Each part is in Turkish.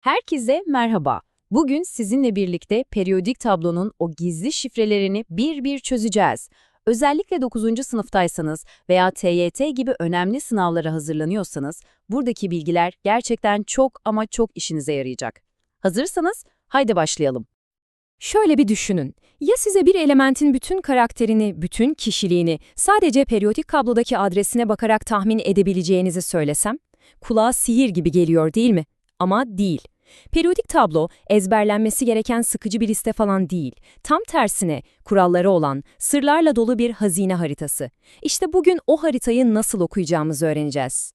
Herkese merhaba. Bugün sizinle birlikte periyodik tablonun o gizli şifrelerini bir bir çözeceğiz. Özellikle 9. sınıftaysanız veya TYT gibi önemli sınavlara hazırlanıyorsanız buradaki bilgiler gerçekten çok ama çok işinize yarayacak. Hazırsanız haydi başlayalım. Şöyle bir düşünün. Ya size bir elementin bütün karakterini, bütün kişiliğini sadece periyodik kablodaki adresine bakarak tahmin edebileceğinizi söylesem? Kulağa sihir gibi geliyor değil mi? Ama değil. Periyodik tablo ezberlenmesi gereken sıkıcı bir liste falan değil. Tam tersine kuralları olan, sırlarla dolu bir hazine haritası. İşte bugün o haritayı nasıl okuyacağımızı öğreneceğiz.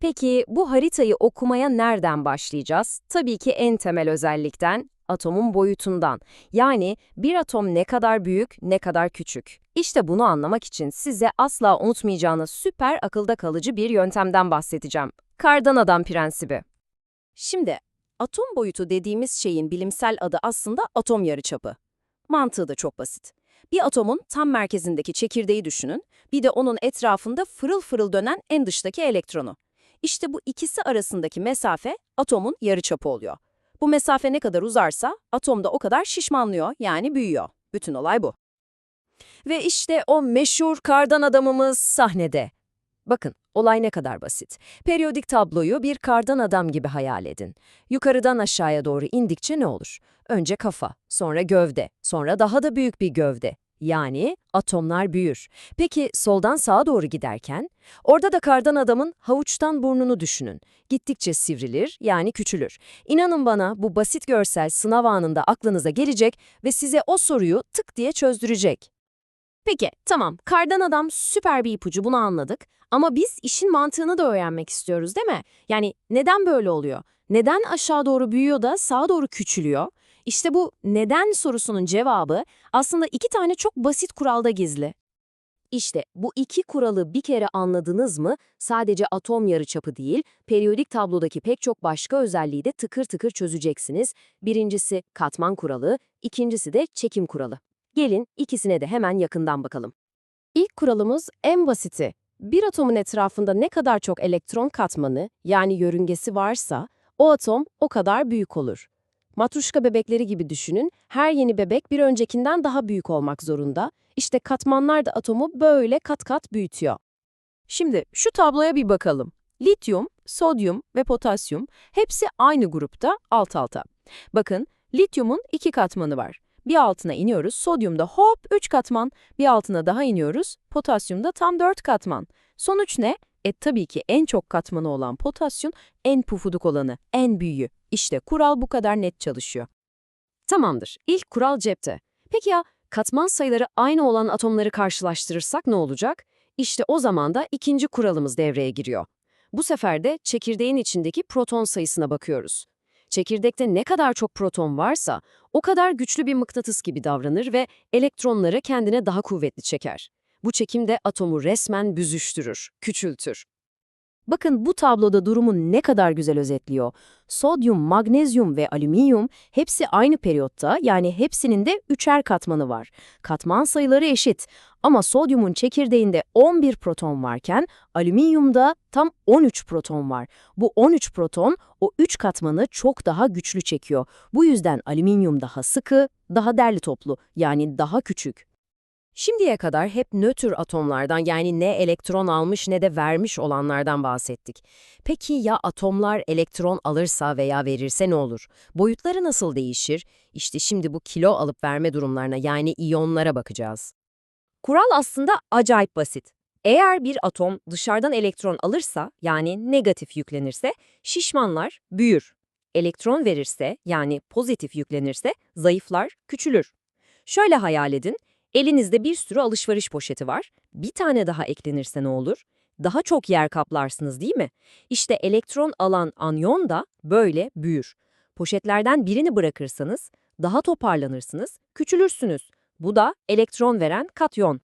Peki bu haritayı okumaya nereden başlayacağız? Tabii ki en temel özellikten, atomun boyutundan. Yani bir atom ne kadar büyük, ne kadar küçük. İşte bunu anlamak için size asla unutmayacağınız süper akılda kalıcı bir yöntemden bahsedeceğim. Kardan adam prensibi. Şimdi, atom boyutu dediğimiz şeyin bilimsel adı aslında atom yarıçapı. Mantığı da çok basit. Bir atomun tam merkezindeki çekirdeği düşünün, bir de onun etrafında fırıl fırıl dönen en dıştaki elektronu. İşte bu ikisi arasındaki mesafe atomun yarıçapı oluyor. Bu mesafe ne kadar uzarsa atom da o kadar şişmanlıyor yani büyüyor. Bütün olay bu. Ve işte o meşhur kardan adamımız sahnede. Bakın, olay ne kadar basit. Periyodik tabloyu bir kardan adam gibi hayal edin. Yukarıdan aşağıya doğru indikçe ne olur? Önce kafa, sonra gövde, sonra daha da büyük bir gövde. Yani atomlar büyür. Peki soldan sağa doğru giderken? Orada da kardan adamın havuçtan burnunu düşünün. Gittikçe sivrilir, yani küçülür. İnanın bana bu basit görsel sınav anında aklınıza gelecek ve size o soruyu tık diye çözdürecek. Peki, tamam. Kardan adam süper bir ipucu, bunu anladık. Ama biz işin mantığını da öğrenmek istiyoruz değil mi? Yani neden böyle oluyor? Neden aşağı doğru büyüyor da sağa doğru küçülüyor? İşte bu neden sorusunun cevabı aslında iki tane çok basit kuralda gizli. İşte bu iki kuralı bir kere anladınız mı sadece atom yarıçapı değil, periyodik tablodaki pek çok başka özelliği de tıkır tıkır çözeceksiniz. Birincisi katman kuralı, ikincisi de çekim kuralı. Gelin ikisine de hemen yakından bakalım. İlk kuralımız en basiti. Bir atomun etrafında ne kadar çok elektron katmanı, yani yörüngesi varsa, o atom o kadar büyük olur. Matruşka bebekleri gibi düşünün, her yeni bebek bir öncekinden daha büyük olmak zorunda. İşte katmanlar da atomu böyle kat kat büyütüyor. Şimdi şu tabloya bir bakalım. Lityum, sodyum ve potasyum hepsi aynı grupta alt alta. Bakın, lityumun iki katmanı var. Bir altına iniyoruz, sodyumda hop 3 katman, bir altına daha iniyoruz, potasyumda tam 4 katman. Sonuç ne? E tabii ki en çok katmanı olan potasyum en pufuduk olanı, en büyüğü. İşte kural bu kadar net çalışıyor. Tamamdır, ilk kural cepte. Peki ya katman sayıları aynı olan atomları karşılaştırırsak ne olacak? İşte o zaman da ikinci kuralımız devreye giriyor. Bu sefer de çekirdeğin içindeki proton sayısına bakıyoruz. Çekirdekte ne kadar çok proton varsa o kadar güçlü bir mıknatıs gibi davranır ve elektronları kendine daha kuvvetli çeker. Bu çekim de atomu resmen büzüştürür, küçültür. Bakın bu tabloda durumu ne kadar güzel özetliyor. Sodyum, magnezyum ve alüminyum hepsi aynı periyotta yani hepsinin de üçer katmanı var. Katman sayıları eşit ama sodyumun çekirdeğinde 11 proton varken alüminyumda tam 13 proton var. Bu 13 proton o 3 katmanı çok daha güçlü çekiyor. Bu yüzden alüminyum daha sıkı, daha derli toplu yani daha küçük. Şimdiye kadar hep nötr atomlardan yani ne elektron almış ne de vermiş olanlardan bahsettik. Peki ya atomlar elektron alırsa veya verirse ne olur? Boyutları nasıl değişir? İşte şimdi bu kilo alıp verme durumlarına yani iyonlara bakacağız. Kural aslında acayip basit. Eğer bir atom dışarıdan elektron alırsa yani negatif yüklenirse şişmanlar büyür. Elektron verirse yani pozitif yüklenirse zayıflar küçülür. Şöyle hayal edin. Elinizde bir sürü alışveriş poşeti var. Bir tane daha eklenirse ne olur? Daha çok yer kaplarsınız değil mi? İşte elektron alan anyon da böyle büyür. Poşetlerden birini bırakırsanız daha toparlanırsınız, küçülürsünüz. Bu da elektron veren katyon.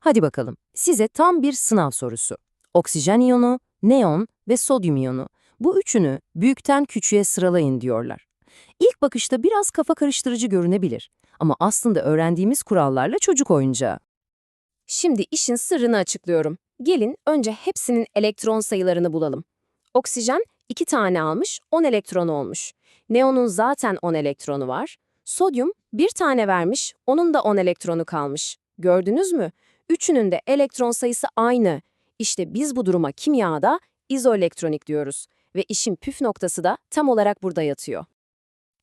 Hadi bakalım, size tam bir sınav sorusu. Oksijen iyonu, neon ve sodyum iyonu. Bu üçünü büyükten küçüğe sıralayın diyorlar. İlk bakışta biraz kafa karıştırıcı görünebilir ama aslında öğrendiğimiz kurallarla çocuk oyuncağı. Şimdi işin sırrını açıklıyorum. Gelin önce hepsinin elektron sayılarını bulalım. Oksijen 2 tane almış, 10 elektron olmuş. Neonun zaten 10 elektronu var. Sodyum bir tane vermiş, onun da 10 elektronu kalmış. Gördünüz mü? Üçünün de elektron sayısı aynı. İşte biz bu duruma kimyada izoelektronik diyoruz. Ve işin püf noktası da tam olarak burada yatıyor.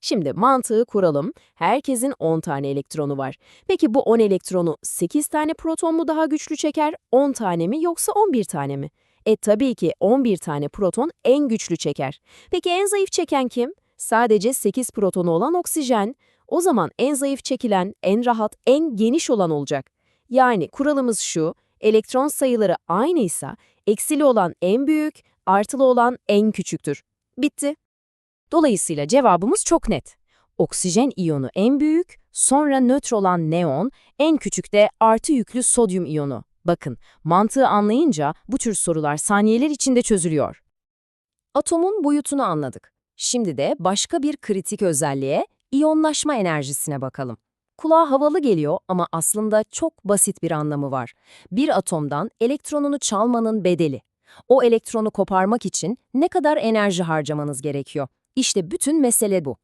Şimdi mantığı kuralım. Herkesin 10 tane elektronu var. Peki bu 10 elektronu 8 tane proton mu daha güçlü çeker, 10 tane mi yoksa 11 tane mi? E tabii ki 11 tane proton en güçlü çeker. Peki en zayıf çeken kim? Sadece 8 protonu olan oksijen. O zaman en zayıf çekilen, en rahat, en geniş olan olacak. Yani kuralımız şu, elektron sayıları aynıysa eksili olan en büyük, artılı olan en küçüktür. Bitti. Dolayısıyla cevabımız çok net. Oksijen iyonu en büyük, sonra nötr olan neon, en küçük de artı yüklü sodyum iyonu. Bakın, mantığı anlayınca bu tür sorular saniyeler içinde çözülüyor. Atomun boyutunu anladık. Şimdi de başka bir kritik özelliğe, iyonlaşma enerjisine bakalım. Kulağa havalı geliyor ama aslında çok basit bir anlamı var. Bir atomdan elektronunu çalmanın bedeli. O elektronu koparmak için ne kadar enerji harcamanız gerekiyor? İşte bütün mesele bu.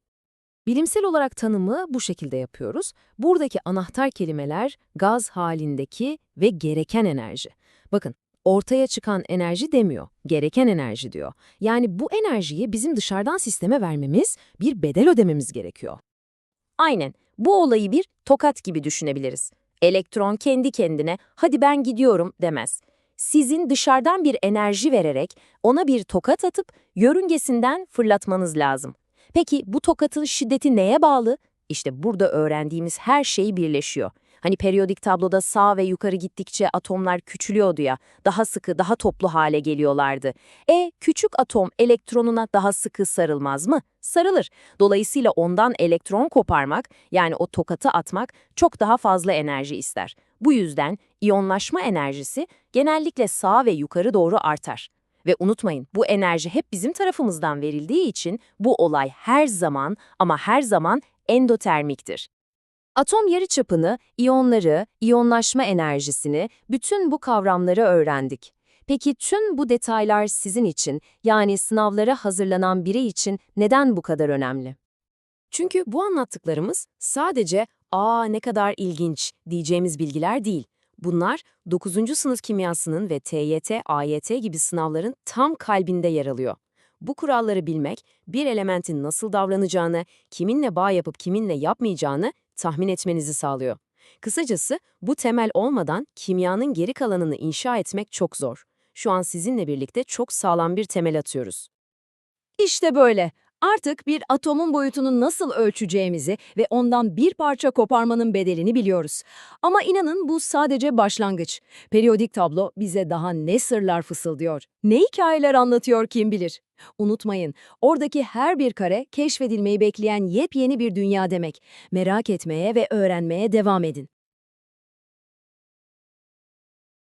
Bilimsel olarak tanımı bu şekilde yapıyoruz. Buradaki anahtar kelimeler gaz halindeki ve gereken enerji. Bakın, ortaya çıkan enerji demiyor, gereken enerji diyor. Yani bu enerjiyi bizim dışarıdan sisteme vermemiz, bir bedel ödememiz gerekiyor. Aynen, bu olayı bir tokat gibi düşünebiliriz. Elektron kendi kendine, hadi ben gidiyorum demez. Sizin dışarıdan bir enerji vererek ona bir tokat atıp yörüngesinden fırlatmanız lazım. Peki bu tokatın şiddeti neye bağlı? İşte burada öğrendiğimiz her şey birleşiyor. Hani periyodik tabloda sağ ve yukarı gittikçe atomlar küçülüyordu ya, daha sıkı, daha toplu hale geliyorlardı. E, küçük atom elektronuna daha sıkı sarılmaz mı? Sarılır. Dolayısıyla ondan elektron koparmak, yani o tokatı atmak çok daha fazla enerji ister. Bu yüzden iyonlaşma enerjisi genellikle sağa ve yukarı doğru artar. Ve unutmayın bu enerji hep bizim tarafımızdan verildiği için bu olay her zaman ama her zaman endotermiktir. Atom yarıçapını, iyonları, iyonlaşma enerjisini, bütün bu kavramları öğrendik. Peki tüm bu detaylar sizin için, yani sınavlara hazırlanan biri için neden bu kadar önemli? Çünkü bu anlattıklarımız sadece ''aa ne kadar ilginç'' diyeceğimiz bilgiler değil. Bunlar 9. sınıf kimyasının ve TYT, AYT gibi sınavların tam kalbinde yer alıyor. Bu kuralları bilmek, bir elementin nasıl davranacağını, kiminle bağ yapıp kiminle yapmayacağını tahmin etmenizi sağlıyor. Kısacası bu temel olmadan kimyanın geri kalanını inşa etmek çok zor. Şu an sizinle birlikte çok sağlam bir temel atıyoruz. İşte böyle. Artık bir atomun boyutunu nasıl ölçeceğimizi ve ondan bir parça koparmanın bedelini biliyoruz. Ama inanın bu sadece başlangıç. Periyodik tablo bize daha ne sırlar fısıldıyor, ne hikayeler anlatıyor kim bilir. Unutmayın, oradaki her bir kare keşfedilmeyi bekleyen yepyeni bir dünya demek. Merak etmeye ve öğrenmeye devam edin.